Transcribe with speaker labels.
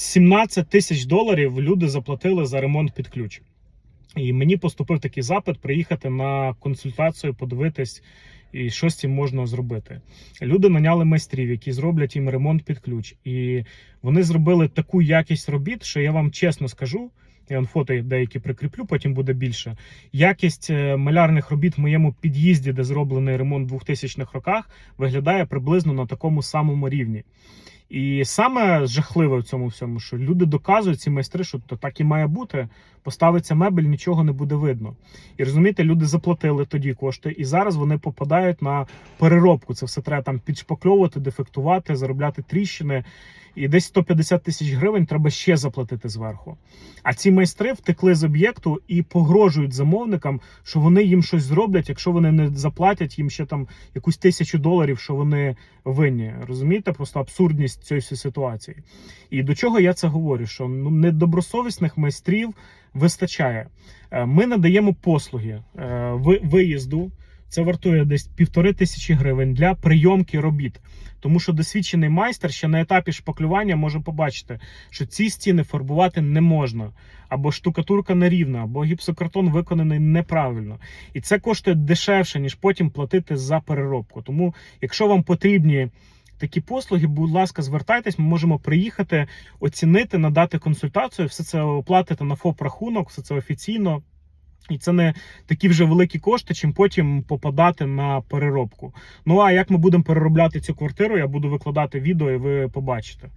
Speaker 1: 17 тисяч доларів люди заплатили за ремонт під ключ. І мені поступив такий запит приїхати на консультацію, подивитись, і що з цим можна зробити. Люди наняли майстрів, які зроблять їм ремонт під ключ. І вони зробили таку якість робіт, що я вам чесно скажу. Я вам фото деякі прикріплю, потім буде більше. Якість е, малярних робіт в моєму під'їзді, де зроблений ремонт в 2000-х роках, виглядає приблизно на такому самому рівні. І саме жахливе в цьому всьому, що люди доказують ці майстри, що то так і має бути. Поставиться мебель, нічого не буде видно. І розумієте, люди заплатили тоді кошти, і зараз вони попадають на переробку. Це все треба там підшпакльовувати, дефектувати, заробляти тріщини. І десь 150 тисяч гривень треба ще заплатити зверху. А ці майстри втекли з об'єкту і погрожують замовникам, що вони їм щось зроблять, якщо вони не заплатять їм ще там якусь тисячу доларів, що вони винні. Розумієте, просто абсурдність цієї ситуації. І до чого я це говорю? Що ну недобросовісних майстрів вистачає. Е, Ми надаємо послуги е, виїзду. Це вартує десь півтори тисячі гривень для прийомки робіт. Тому що досвідчений майстер ще на етапі шпаклювання може побачити, що ці стіни фарбувати не можна, або штукатурка нерівна, або гіпсокартон виконаний неправильно. І це коштує дешевше, ніж потім платити за переробку. Тому, якщо вам потрібні такі послуги, будь ласка, звертайтесь, ми можемо приїхати, оцінити, надати консультацію, все це оплатити на ФОП рахунок, все це офіційно. І це не такі вже великі кошти, чим потім попадати на переробку. Ну а як ми будемо переробляти цю квартиру, я буду викладати відео, і ви побачите.